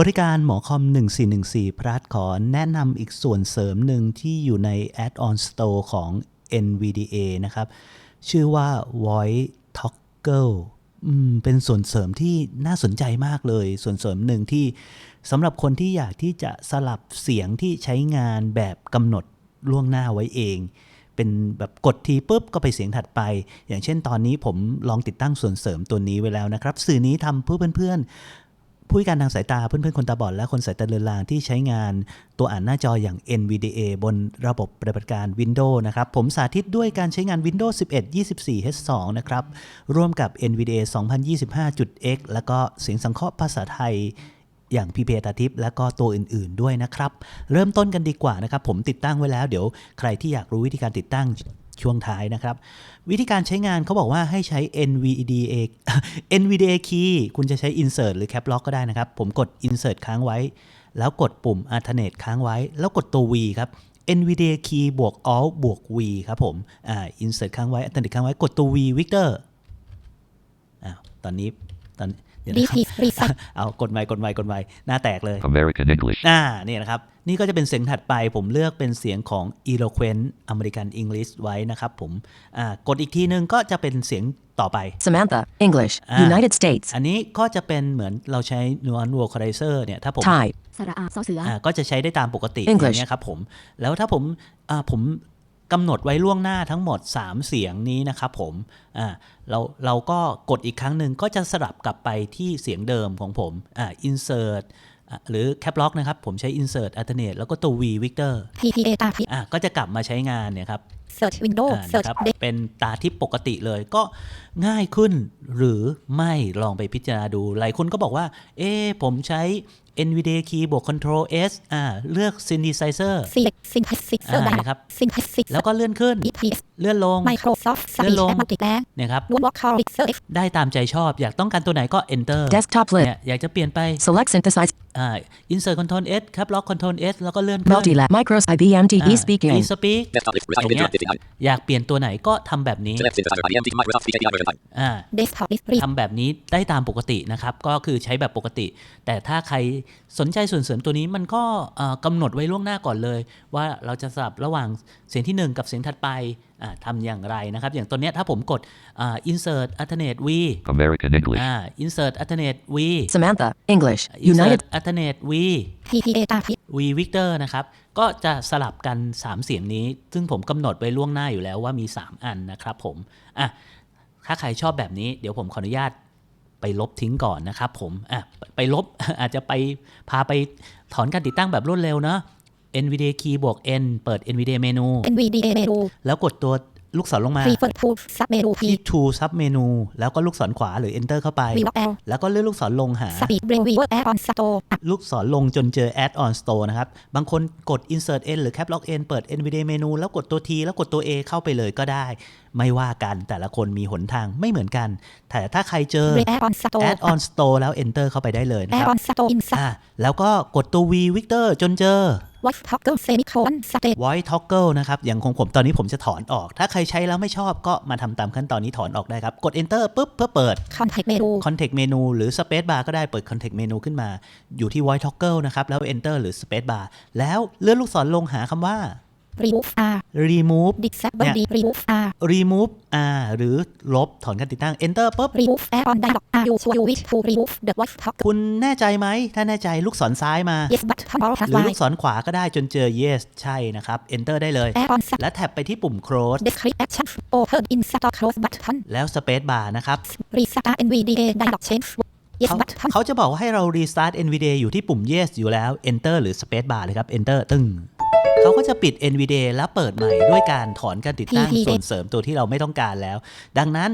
บริการหมอคอม 1414 พลัสขอแนะนำอีกส่วนเสริมหนึ่งที่อยู่ใน Add-on Store ของ NVDA นะครับ ชื่อว่า Voice Toggle เป็นส่วนเสริมที่น่าสนใจมากเลย ส่วนเสริมหนึ่งที่สำหรับคนที่อยากที่จะสลับเสียงที่ใช้งานแบบกำหนดล่วงหน้าไว้เอง เป็นแบบกดทีปุ๊บก็ไปเสียงถัดไป อย่างเช่นตอนนี้ผมลองติดตั้งส่วนเสริมตัวนี้ไว้แล้วนะครับ สื่อนี้ทำเพื่อเพื่อนๆ ผู้พิการทางสายตาเพื่อนๆ คนตาบอดและคนสายตาเลือนลางที่ใช้งานตัวอ่านหน้าจออย่าง NVDA บนระบบปฏิบัติการ Windows นะครับ ผมสาธิตด้วยการใช้งาน Windows 11 24 H2 นะครับ ร่วมกับ NVDA 2025.x แล้วก็เสียงสังเคราะห์ภาษาไทยอย่างพีเพตาทิปและก็ตัวอื่นๆด้วยนะครับ เริ่มต้นกันดีกว่านะครับ ผมติดตั้งไว้แล้ว เดี๋ยวใครที่อยากรู้วิธีการติดตั้ง ช่วงท้ายนะครับ วิธีการใช้งานเขาบอกว่าให้ใช้ NVDA NVDA key คุณจะใช้ insert หรือ cap lock ก็ได้นะครับ ผมกด insert ค้างไว้ แล้วกดปุ่ม alternate ค้างไว้ แล้วกดตัว V ครับ NVDA key บวก alt บวก V ครับผมอ่า insert ค้างไว้ alternate ค้างไว้ กดตัว V Victor อ้าวตอนนี้ตอน เดี๋ยวนะครับ Repeat reset เอากดไมค์กดไมค์กดไมค์หน้าแตกเลย American English. อ่านี่นะครับ นี่ก็จะเป็นเสียงถัดไปผมเลือกเป็นเสียงของ Eloquent American English ไว้นะครับผมอ่ากดอีกทีนึงก็จะเป็นเสียงต่อไป Samantha, English, Ah. United States. อันนี้ก็จะเป็นเหมือนเราใช้ Nuance Vocalizer เนี่ยถ้าผม Thai, สระอาซอเสืออ่าก็จะใช้ได้ตามปกติอ English ย่างเงี้ยครับผม แล้วถ้าผมอ่าผม กำหนดไว้ล่วงหน้าทั้งหมด 3 เสียงนี้นะครับผมอ่าเราเราก็กดอีกครั้งหนึ่งก็จะสลับกลับไปที่เสียงเดิมของผมอ่า insert อะหรือ cap lock นะครับ ผมใช้ insert alternate แล้วก็ตัว v Victor PPA ตาทิพย์อะก็จะกลับมาใช้งานเนี่ยครับ Search Window อ่า Search นะครับ Deck เป็นตาทิพย์ปกติเลยก็ง่ายขึ้นหรือไม่ลองไปพิจารณาดู หลายคนก็บอกว่า เอ๊ะผมใช้ NVDA key บวก Control S อ่าเลือก synthesizer Select Synthesizer อ่า Dialog นะครับ Synthesizer แล้วก็เลื่อนขึ้น EPS เลื่อนลง Microsoft เลื่อน Speech ลง and Multilang เนี่ยครับ Nuance Vocal Mixer F ได้ตามใจชอบ อยากต้องการตัวไหนก็ enter Desktop เนี่ list, ยอยากจะเปลี่ยนไป Select Synthesize, อ่า insert Control S Cap Lock Control S แล้วก็เลื่อนขึ้น Multilab, Micros, IBM, TE อ่า Speaking. e-speak Desktop list. Recital อย่างเงี้ย Windows 59. อยากเปลี่ยนตัวไหนก็ทำแบบนี้ Select synthesizer IBM TE Microsoft Speech API version 5. อ่า Desktop List Read ทำแบบนี้ได้ตามปกตินะครับ ก็คือใช้แบบปกติ แต่ถ้าใครสนใจส่วนเสริมตัวนี้มันก็เอ่อกำหนดไว้ล่วงหน้าก่อนเลย ว่าเราจะสลับระหว่างเสียงที่ 1 กับเสียงถัดไปอ่าทำอย่างไรนะครับ อย่างตัวเนี้ยถ้าผมกดอ่า insert alternate v American English. อ่า insert alternate v Samantha, English, insert United, alternate v PPA ตาทิพย์ v Victor นะครับ ก็จะสลับกัน 3 เสียงนี้ ซึ่งผมกำหนดไว้ล่วงหน้าอยู่แล้วว่ามี 3 อันนะครับผมอะถ้าใครชอบแบบนี้เดี๋ยวผมขออนุญาตไปลบทิ้งก่อนนะครับผมอะไปไปลบอาจจะไปพาไปถอนการติดตั้งแบบรวดเร็วเนาะ NVDA key บวก N เปิด NVDA เมนู NVDA Menu แล้วกดตัว ลูกศรลงมา Preferred Tool Sub Menu P ที่ to sub menu แล้วก็ลูกศรขวาหรือ enter เข้าไป Vlog L แล้วก็เลื่อนลูกศรลงหา Speed Braille Viewer Add on Store ลูกศรลงจนเจอ add on store นะครับ บางคนกด insert n หรือ cap lock n เปิด NVDA เมนูแล้วกดตัว T แล้วกดตัว A เข้าไปเลยก็ได้ ไม่ว่ากันแต่ละคนมีหนทางไม่เหมือนกัน แต่ถ้าใครเจอ Braille Add on Store add on store แล้ว enter เข้าไปได้เลยนะค Add รับ on Store Insert อ่าแล้วก็กดตัว V Victor จนเจอ Voice Toggle Semicolon State voice toggle นะครับ อย่างของผมตอนนี้ผมจะถอนออก ถ้าใครใช้แล้วไม่ชอบก็มาทำตามขั้นตอนนี้ถอนออกได้ครับ กด enter ปุ๊บเพื่อเปิด Context Menu context menu หรือ space bar ก็ได้เปิด context menu ขึ้นมา อยู่ที่ voice toggle นะครับ แล้ว enter หรือ space bar แล้วเลื่อนลูกศรลงหาคำว่า Remove R remove Disable เนี่ย D Remove R remove r หรือลบถอนการติดตั้ง enter ปุ๊บ Remove Add on Dialog Are you sure you wish to remove the voice toggle คุณแน่ใจไหม ถ้าแน่ใจลูกศรซ้ายมา Yes button all หรือ has ลูกศรขวาก็ได้จนเจอ yes ใช่นะครับ enter ได้เลย Add on Sub และแท็บไปที่ปุ่ม close Describe Action Open Insert or Close button แล้ว space bar นะครับ Restart NVDA Dialog Change Yes เขา button เขาจะบอกว่าให้เรา restart NVDA อยู่ที่ปุ่ม yes อยู่แล้ว enter หรือ space bar เลยครับ enter ตึ้งเขาก็จะปิด NVDA แล้วเปิดใหม่ด้วยการถอนการติดตั้ง PPA ส่วนเสริมตัวที่เราไม่ต้องการแล้ว ดังนั้น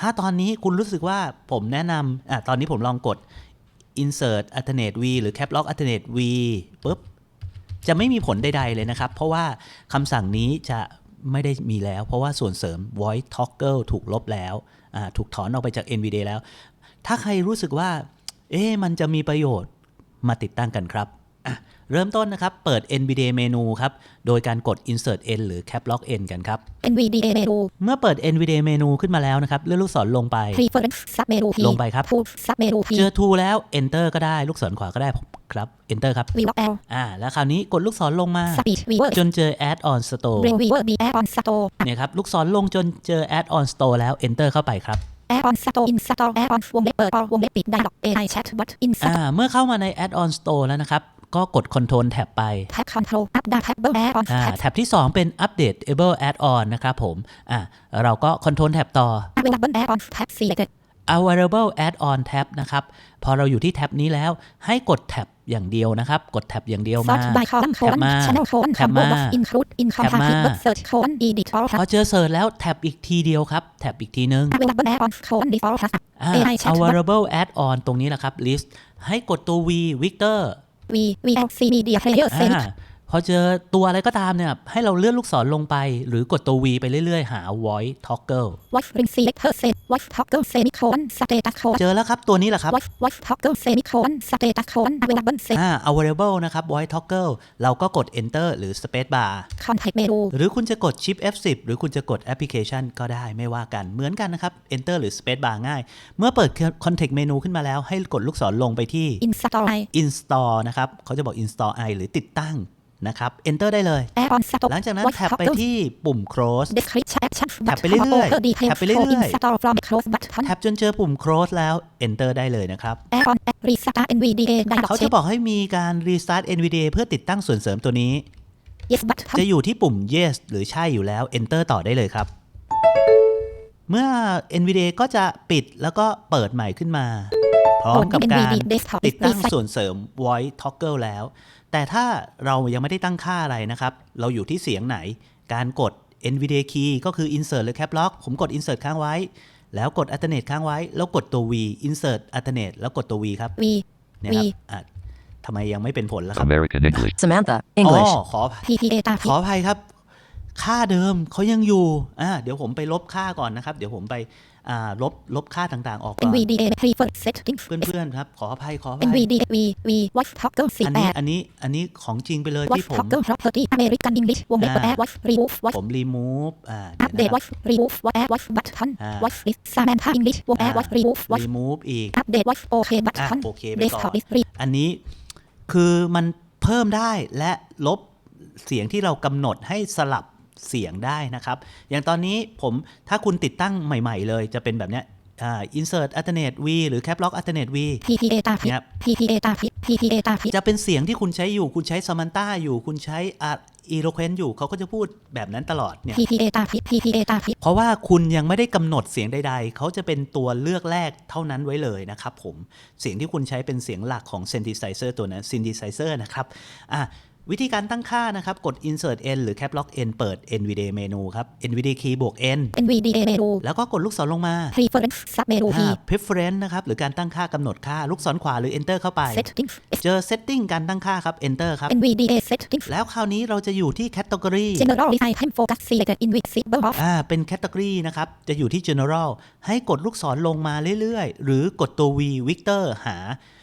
ถ้าตอนนี้คุณรู้สึกว่าผมแนะนำอะตอนนี้ผมลองกด insert alternate v หรือ cap lock alternate v ปุ๊บ จะไม่มีผลใด ๆ เลยนะครับ เพราะว่าคำสั่งนี้จะไม่ได้มีแล้ว เพราะว่าส่วนเสริม voice toggle ถูกลบแล้วอ่าถูกถอนออกไปจาก NVDA แล้ว ถ้าใครรู้สึกว่า เอ๊ะมันจะมีประโยชน์มาติดตั้งกันครับอะเริ่มต้นนะครับ เปิด NVDA เมนูครับ โดยการกด Insert N หรือ Cap Lock N กันครับ NVDA เมนู เมื่อเปิด NVDA เมนูขึ้นมาแล้วนะครับ เลื่อนลูกศรลงไป Preference sub เมนู P ลงไปครับ Tools sub เมนู P เจอ Tool แล้ว Enter ก็ได้ ลูกศรขวาก็ได้ครับ Enter ครับ Vlog L อ่า แล้วคราวนี้กดลูกศรลงมา Speech Viewer จนเจอ Add on Store Braille Viewer B Add on Store เนี่ยครับ ลูกศรลงจนเจอ Add on Store แล้ว Enter เข้าไปครับ Add on Store Install Add on วงเล็บเปิด or วงเล็บปิด Dialog AI Chat Bot อ่า Install เมื่อเข้ามาใน Add on Store แล้วนะครับ ก็กด Control Tab ไป Tab Control Up Down Tab Add on อ่า Tab แท็บที่ 2 เป็น Update Able Add-on นะครับผม อ่าเราก็ Control Tab ต่อ Available Add on Tab Selected Available Add-on Tab นะครับ พอเราอยู่ที่แท็บนี้แล้วให้กดแท็บอย่างเดียวนะครับ กดแท็บอย่างเดียวมา Sort by column แท็บ colon มา Channel colon แท็บ Combo มา Box Include Income แท็บมา Target Search colon Edit All พอเจอเสิร์ชแล้วแท็บอีกทีเดียวครับ แท็บอีกทีนึง Available Add on colon Default Plus อ่า AI Chat Bot Available Add-on ตรงนี้แหละครับ List ให้กดตัว V Victor V VLC Media Player อ่า Select พอเจอตัวอะไรก็ตามเนี่ย ให้เราเลื่อนลูกศรลงไป หรือกดตัว V ไปเรื่อยๆ หา Voice Toggle Watch Ring Selector Set Watch Toggle Semicolon Status colon เจอแล้วครับ ตัวนี้แหละครับ Watch Watch Toggle Semicolon Status colon Available Set อ่า available นะครับ voice toggle เราก็กด enter หรือ space bar Contact Menu หรือคุณจะกด shift F10 หรือคุณจะกด application ก็ได้ไม่ว่ากันเหมือนกันนะครับ enter หรือ space bar ง่าย เมื่อเปิด context menu ขึ้นมาแล้ว ให้กดลูกศรลงไปที่ Install I install นะครับเขาจะบอก install i หรือติดตั้ง นะครับ enter ได้เลย Add on Stop หลังจากนั้น Watch แท็บไป Toggle ที่ปุ่ม close Description Action แท็บไปเรื่อยๆ Button Details แท็บไปเรื่อยๆ for Install from Close Button แท็บจนเจอปุ่ม close แล้ว enter ได้เลยนะครับ Add on App Restart NVDA Dialog เขาจะ Check บอกให้มีการ restart NVDA เพื่อติดตั้งส่วนเสริมตัวนี้ Yes Button จะอยู่ที่ปุ่ม yes หรือใช่อยู่แล้ว enter ต่อได้เลยครับ เมื่อ NVDA ก็จะปิดแล้วก็เปิดใหม่ขึ้นมา พร้อมกับการ NVDA Desktop ติดตั้ง Reset ส่วนเสริม voice toggle แล้ว แต่ถ้าเรายังไม่ได้ตั้งค่าอะไรนะครับ เราอยู่ที่เสียงไหน การกด NVDA key ก็คือ insert หรือ cap lock ผมกด insert ค้างไว้ แล้วกด alternate ค้างไว้ แล้วกดตัว V insert alternate แล้วกดตัว V ครับ V เนี่ยครับอะทำไมยังไม่เป็นผลล่ะครับ American English. Samantha, อ๋ English. อขอ PPA ตาขออภัยครับ ค่าเดิมเขายังอยู่อ่าเดี๋ยวผมไปลบค่าก่อนนะครับ เดี๋ยวผมไปอ่า ลบลบค่าต่างๆ ออกก่อน NVDA Preferred Settings เพื่อนๆครับ ขออภัยขออภัย NVDA V V Watch Toggle อันนี้48อันนี้อันนี้ของจริงไปเลย Watch ที่ผม Toggle Property American English วงเล็บอ่า Add Watch Remove Watch ผม remove อ่าเดี๋ยว Update นะครับ Watch Remove Watch Add Watch Button อ่า Watch List Samantha English วง Add อ่า Watch Remove Watch remove อีก Update Watch OK อะ Button โอเคไปก่อน Desktop List Read อันนี้คือมันเพิ่มได้และลบเสียงที่เรากำหนดให้สลับ เสียงได้นะครับ อย่างตอนนี้ผมถ้าคุณติดตั้งใหม่ ๆ เลยจะเป็นแบบเนี้ยอ่า insert alternate v หรือ cap lock alternate v PPA ตาพิษครับ PPA ตาพิษ PPA ตาพิษจะเป็นเสียงที่คุณใช้อยู่ คุณใช้ซ a ม a นต้าอยู่ คุณใช้อีโรเควนอยู่ เขาก็จะพูดแบบนั้นตลอดเนี่ย PPA ตาพิษ PPA ตาพิษเพราะว่าคุณยังไม่ได้กำหนดเสียงใด ๆ เขาจะเป็นตัวเลือกแรกเท่านั้นไว้เลยนะครับผม เสียงที่คุณใช้เป็นเสียงหลักของ synthesizer ตัวนั้น synthesizer นะครับ อะ วิธีการตั้งค่านะครับ กด insert n หรือ cap lock n เปิด nvda เมนูครับ nvda key บวก n NVDA เมนูแล้วก็กดลูกศรลงมา Preference Sub เมนู P อ่า preference นะครับ หรือการตั้งค่ากำหนดค่าลูกศรขวาหรือ enter เข้าไป Settings เจอ setting การตั้งค่าครับ enter ครับ NVDA Settings แล้วคราวนี้เราจะอยู่ที่ category General Design Time Focus Selected Invisible Off อ่าเป็น category นะครับ จะอยู่ที่ general ให้กดลูกศรลงมาเรื่อยๆ หรือกดตัว V Victor หาอ่า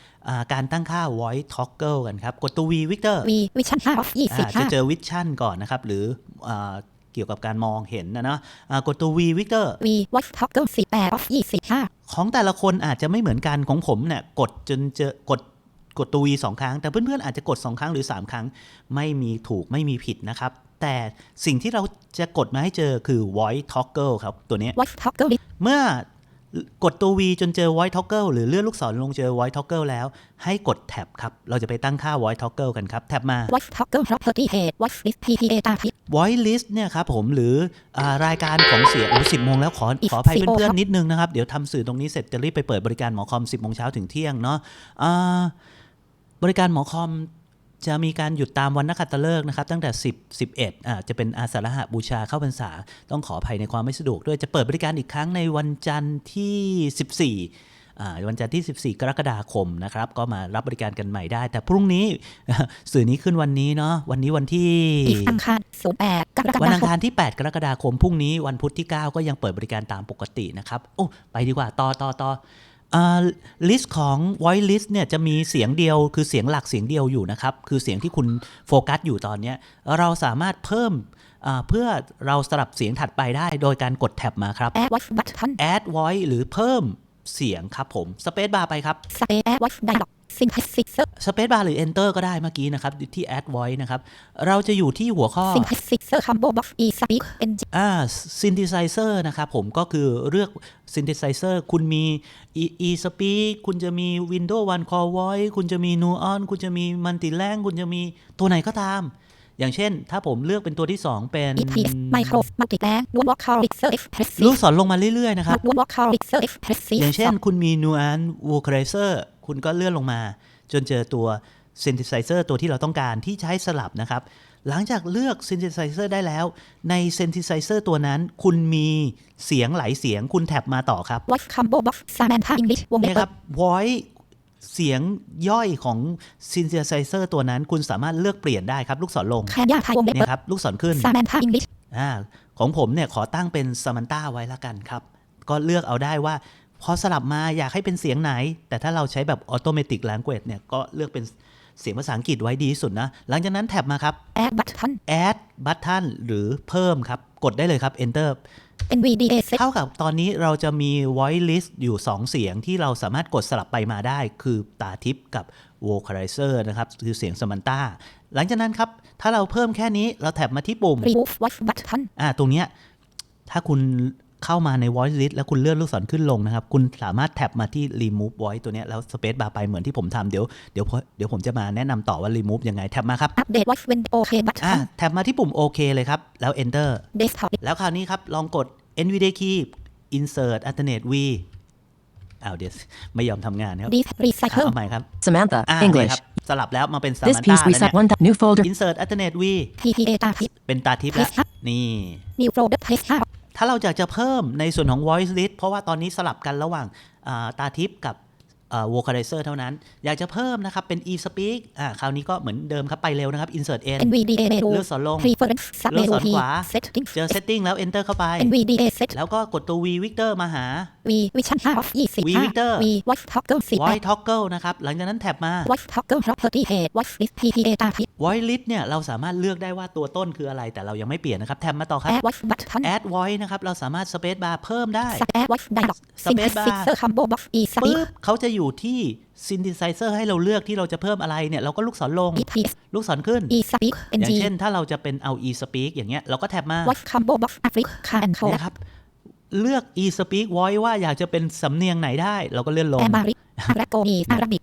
การตั้งค่า voice toggle กันครับ กดตัว V Victor V Vision 5 Off อ่าจะเจ25อ vision ก่อนนะครับ หรืออาเกี่ยวกับการมองเห็นนะเนาะอ่ากดตัว V Victor V Watch Toggle 18 Off 25ของแต่ละคนอาจจะไม่เหมือนกันของผมเนี่ยกดจนเจอกดกดตัว V สองครั้ง แต่เพื่อนๆอาจจะกด 2 ครั้งหรือ 3 ครั้ง ไม่มีถูกไม่มีผิดนะครับ แต่สิ่งที่เราจะกดมาให้เจอคือ voice toggle ครับ ตัวเนี้ย Watch Toggle List เมื่อ กดตัว V จนเจอ voice toggle หรือเลื่อนลูกศรลงเจอ voice toggle แล้ว ให้กดแท็บครับ เราจะไปตั้งค่า voice toggle กันครับ แท็บมา Watch Toggle Property Head Watch List PPA ตาพิษ voice list เนี่ยครับผมหรืออารายการของเสียงโอ้สิบโมงแล้วขออีกขออภัย10โมงเพื่อครันบๆนิดนึงนะครับ เดี๋ยวทำสื่อตรงนี้เสร็จจะรีบไปเปิดบริการหมอคอม 10โมงเช้าถึงเที่ยงเนาะอ่าบริการหมอคอม จะมีการหยุดตามวันนักขัตฤกษ์นะครับตั้งแต่ 10 11อ่าจะเป็นอาสาฬหบูชาเข้าพรรษา ต้องขออภัยในความไม่สะดวกด้วยจะเปิดบริการอีกครั้งในวันจันทร์ที่ 14อ่าวันจันทร์ที่ 14 กรกฎาคมนะครับ ก็มารับบริการกันใหม่ได้ แต่พรุ่งนี้สื่อนี้ขึ้นวันนี้เนาะวันนี้วันที่อีกอังคาร08กรกวันฎาอังคมคารที่ 8 กรกฎาคมพรุ่งนี้วันพุธที่ 9 ก็ยังเปิดบริการตามปกตินะครับโอ้ไปดีกว่าต่อต่อต่อ อ่า list ของ voice list เนี่ยจะมีเสียงเดียว คือเสียงหลักเสียงเดียวอยู่นะครับ คือเสียงที่คุณโฟกัสอยู่ตอนเนี้ยเราสามารถเพิ่มอ่าเพื่อเราสลับเสียงถัดไปได้โดยการกดแท็บมาครับ add voice button add voice หรือเพิ่มเสียงครับผม space bar ไปครับ space add voice dialog synthesizer space bar หรือ enter ก็ได้เมื่อกี้นะครับ ที่ add voice นะครับ เราจะอยู่ที่หัวข้อ synthesizer combo box e speak engine อ่า synthesizer นะครับผมก็คือเลือก synthesizer คุณมี e e speak คุณจะมี windows one core voice คุณจะมี nuon คุณจะมี multilang คุณจะมีตัวไหนก็ตาม อย่างเช่น ถ้าผมเลือกเป็นตัวที่ 2 เป็น EPS micro multilang dual vocal mixer expressive ลูกศรลงมาเรื่อยๆ นะครับ dual vocal mixer expressive อย่างเช่น คุณมี nuan vocalizer คุณก็เลื่อนลงมา จนเจอตัว synthesizer ตัวที่เราต้องการที่ใช้สลับนะครับ หลังจากเลือก synthesizer ได้แล้ว ใน synthesizer ตัวนั้น คุณมีเสียงหลายเสียงคุณแท็บมาต่อครับ voice combo box Samantha English วงเล็เนี่บยครับ voice เสียงย่อยของ synthesizer ตัวนั้น คุณสามารถเลือกเปลี่ยนได้ครับ ลูกศรลงแคนยาไทยวงเล็บเนี่ยครับลูกศรขึ้น Samantha English อ่าของผมเนี่ยขอตั้งเป็น Samantha ไว้ละกันครับ ก็เลือกเอาได้ว่า พอสลับมาอยากให้เป็นเสียงไหน แต่ถ้าเราใช้แบบ Automatic Language เนี่ยก็เลือกเป็นเสียงภาษาอังกฤษไว้ดีที่สุดนะ หลังจากนั้นแท็บมาครับ add button add button หรือเพิ่มครับ กดได้เลยครับ enter NVDA set เท่ากับตอนนี้เราจะมี voice list อยู่ 2 เสียงที่เราสามารถกดสลับไปมาได้ คือตาทิพย์กับ vocalizer นะครับ คือเสียง Samantha หลังจากนั้นครับ ถ้าเราเพิ่มแค่นี้เราแท็บมาที่ปุ่ม remove voice button อ่าตรงเนี้ยถ้าคุณ เข้ามาใน voice list แล้วคุณเลื่อนลูกศรขึ้นลงนะครับ คุณสามารถแท็บมาที่ remove voice ตัวเนี้ยแล้ว space bar ไปเหมือนที่ผมทำเดี๋ยวเดี๋ยวพอเดี๋ยวผมจะมาแนะนำต่อว่า remove ยังไงแท็บมาครับ update voice when OK อ่า button แท็บมาที่ปุ่มโอเคเลยครับ แล้ว enter desktop แล้วคราวนี้ครับลองกด NVDA key insert alternate v อ้าวเดี๋ยวไม่ยอมทำงานครับ this อะ recycle เอาใหม่ครับ Samantha, อ่าเนี่ย English. ครับสลับแล้วมาเป็น This Samantha piece แล้ว reset เนี่ย one tab. New folder. insert alternate v PPA ตาทิพย์เป็นตาทิพย์แล้ว Paste ครับนี่ new folder paste ห้า ถ้าเราอยากจะเพิ่มในส่วนของ voice list เพราะว่าตอนนี้สลับกันระหว่างตาทิพย์กับ อ่า vocalizer เท่านั้น อยากจะเพิ่มนะครับ เป็น e speak อ่าคราวนี้ก็เหมือนเดิมครับ ไปเร็วนะครับ insert n NVDA menu เลือกสอนลง preference sub เลือก menu สอน P ขวา settings เจอ setting แล้ว enter เข้าไป NVDA set แล้วก็กดตัว v Victor มาหา V vision 5 of 20 V Victor V voice toggle 10 voice toggle นะครับ หลังจากนั้นแท็บมา voice toggle property head voice list PPA ตาทิพย์ voice list เนี่ย เราสามารถเลือกได้ว่าตัวต้นคืออะไร แต่เรายังไม่เปลี่ยนนะครับ แท็บมาต่อครับ add voice button add voice นะครับ เราสามารถ space bar เพิ่มได้ sub add voice dialog Space bar synthesizer combo box E speak ปึ๊บเขาจะอยู่ที่ synthesizer ให้เราเลือกที่เราจะเพิ่มอะไรเนี่ย เราก็ลูกศรลง EPS ลูกศรขึ้น E speak อย่าง NG เช่นถ้าเราจะเป็นเอา e speak อย่างเงี้ย เราก็แท็บมา voice combo box Africa and code นะครับเลือก e speak voice ว่าอยากจะเป็นสำเนียงไหนได้ เราก็เลื่อนลง Amharic Aragomi Arabic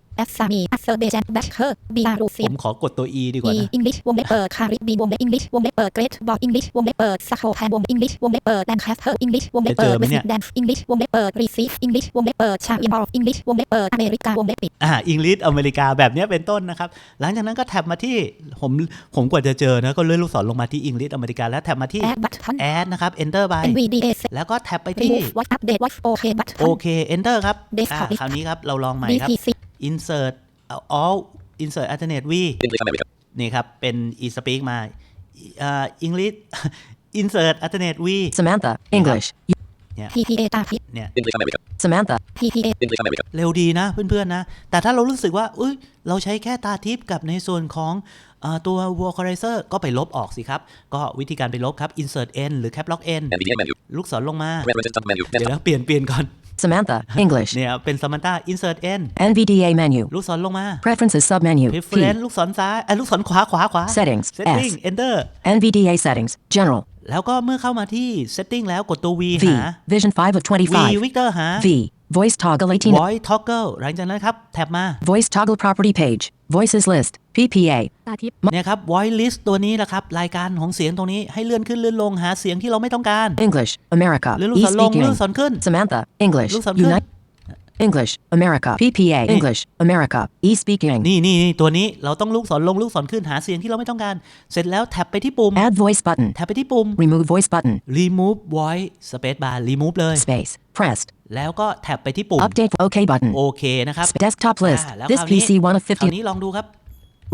Assami Azerbaijan Bashkir ผ Belarusian มขอกดตัว e ดีกว่า E นะ English วงเล็บเปิด Caribbean วงเล็บ English วงเล็บเปิด Great Ball English วงเล็บเปิด Sahopan วงเล็บ English วงเล็บเปิด Lancaster English วงเล็บเปิดจะเจอไหมเนี่ย West Dance English วงเล็บเปิด Receive English วงเล็บเปิด China Involve English วงเล็บเปิดอเมริกาวงเล็บปิดอ่าอังกฤษอเมริกาแบบเนี้ยเป็นต้นนะครับหลังจากนั้นก็แท็บมาที่ผมผมกว่าจะเจอนะก็เลื่อนลูกศรลงมาที่อังกฤษอเมริกาแล้วแท็บมาที่ Add button add นะครับ enter ไป NVDA set แล้วก็แท็บไปที่ Remove Voice Update Voice OK button โอเค enter ครับ Desktop อ่าคราวนี้ครับเราลองใหม่ครับ DPC insert all insert alternate v English America. นี่ครับ เป็น e speak มาอ่า English insert alternate v Samantha, English. PPA ตาทิพย์เนี่ย English America. Samantha, PPA English America. เร็วดีนะเพื่อนๆนะ แต่ถ้าเรารู้สึกว่าอุ้ยเราใช้แค่ตาทิพย์กับในส่วนของอาตัว vocalizer ก็ไปลบออกสิครับ ก็วิธีการไปลบครับ insert n หรือ cap lock n NVDA menu. ลูกศรลงมา References tab menu. เดี๋ยว Desktop. นะเปลี่ยนเปลี่ยนก่อน Samantha, English. เนี่ยเป็น Samantha insert n NVDA menu. ลูกศรลงมา Preferences submenu. P. preference ลูกศรซ้ายเอ้ยลูกศรขวาขวาขวา Settings, setting S. enter NVDA settings. General. แล้วก็เมื่อเข้ามาที่ setting แล้วกดตัว V V. หา Vision 5 of V 25. Victor หา V. Voice toggle 18. voice toggle หลังจากนั้นครับ แท็บมา Voice toggle property page. Voices list. PPA. ตาทิพย์เนี่ยครับ voice list ตัวนี้แหละครับ รายการของเสียงตรงนี้ให้เลื่อนขึ้นเลื่อนลงหาเสียงที่เราไม่ต้องการ English. America. เลื่อนลูก E ศรลง speaking. เลื่อนลูกศรขึ้น Samantha, English. Look, I'm good. Unite. English. America. PPA. English. America. E speaking. นี่นี่นี่ตัวนี้เราต้องลูกศรลงลูกศรขึ้นหาเสียงที่เราไม่ต้องการ เสร็จแล้วแท็บไปที่ปุ่ม Add voice button. แท็บไปที่ปุ่ม Remove voice button. remove voice space bar remove เลย Space. Pressed. แล้วก็แท็บไปที่ปุ่ม Update OK button. โอเคนะครับ Desktop list. อ่าแล้ว This คราวนี้ PC one of คราว 50. นี้ลองดูครับ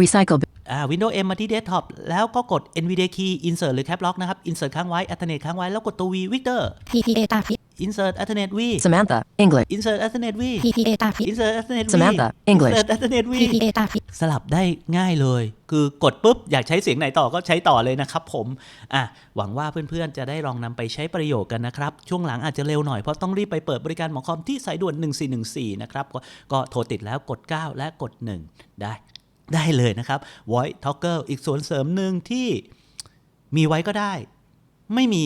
Recycle. อ่า Windows M มาที่ Desktop แล้วก็กด NVDA key insert หรือ Cap Lock นะครับ insert ค้างไว้ alternate ค้างไว้ แล้วกดตัว V Victor PPA ตาทิพย์ insert alternate v Samantha, English. insert alternate v PPA ตาพิษ insert alternate v Samantha, English. insert alternate v PPA ตาพิษสลับได้ง่ายเลย คือกดปุ๊บ อยากใช้เสียงไหนต่อก็ใช้ต่อเลยนะครับผมอะหวังว่าเพื่อนๆ จะได้ลองนำไปใช้ประโยชน์กันนะครับ ช่วงหลังอาจจะเร็วหน่อยเพราะต้องรีบไปเปิดบริการหมอคอมที่สายด่วน 1414 นะครับ ก็ก็โทรติดแล้วกด 9 และกด 1 ได้ได้เลยนะครับ Voice Talker อีกส่วนเสริมหนึ่งที่มีไว้ก็ได้ ไม่มี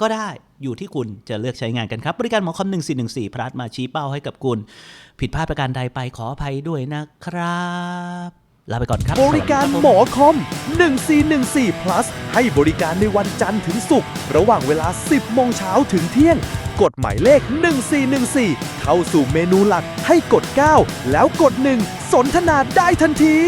ก็ได้ อยู่ที่คุณจะเลือกใช้งานกันครับ บริการหมอคอม1414 พลัดมาชี้เป้าให้กับคุณ ผิดพลาดประการใดไปขออภัยด้วยนะครับ ลาไปก่อนครับ บริการหมอคอม 1414 plus ให้บริการในวันจันทร์ถึงศุกร์ระหว่างเวลา 10 โมงเช้าถึงเที่ยง กดหมายเลข 1414 เข้าสู่เมนูหลักให้กด 9 แล้วกด 1 สนทนาได้ทันที